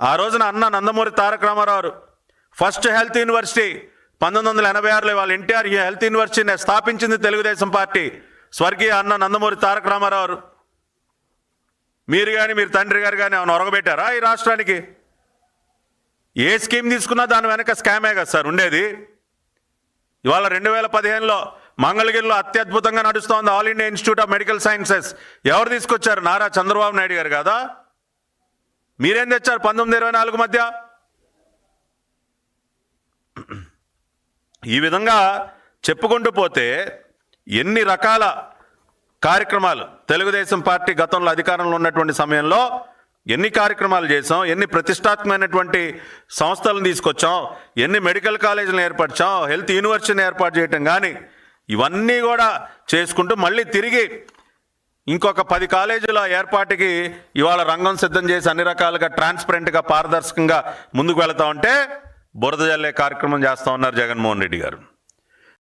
ఆ రోజున అన్న Nandamuri Taraka Ramarao first health university పంతొమ్మిది వందల ఎనభై ఆరులో వాళ్ళ ఎన్టీఆర్ ఈ హెల్త్ యూనివర్సిటీని స్థాపించింది తెలుగుదేశం పార్టీ స్వర్గీయ అన్న నందమూరి తారక రామారావు. మీరు కానీ మీరు తండ్రి గారు కానీ ఏమైనా ఒరగబెట్టారా ఈ రాష్ట్రానికి? ఏ స్కీమ్ తీసుకున్నా దాని వెనక స్కామే కదా సార్ ఉండేది. ఇవాళ రెండు వేల పదిహేనులో మంగళగిరిలో అత్యద్భుతంగా నడుస్తోంది all India institute of medical sciences. ఎవరు తీసుకొచ్చారు? నారా చంద్రబాబు నాయుడు గారు కదా? మీరేం తెచ్చారు పంతొమ్మిది ఇరవై నాలుగు మధ్య? ఈ విధంగా చెప్పుకుంటూ పోతే ఎన్ని రకాల కార్యక్రమాలు తెలుగుదేశం పార్టీ గతంలో అధికారంలో ఉన్నటువంటి సమయంలో ఎన్ని కార్యక్రమాలు చేసాం ఎన్ని ప్రతిష్టాత్మకమైనటువంటి సంస్థలను తీసుకొచ్చాం ఎన్ని మెడికల్ కాలేజీలను ఏర్పరిచాం హెల్త్ యూనివర్సిటీని ఏర్పాటు చేయటం కానీ ఇవన్నీ కూడా చేసుకుంటూ మళ్ళీ తిరిగి ఇంకొక పది కాలేజీల ఏర్పాటుకి ఇవాళ రంగం సిద్ధం చేసి అన్ని రకాలుగా ట్రాన్స్పరెంట్గా పారదర్శకంగా ముందుకు వెళతా ఉంటే బురద జల్లే కార్యక్రమం చేస్తా ఉన్నారు జగన్మోహన్ రెడ్డి గారు.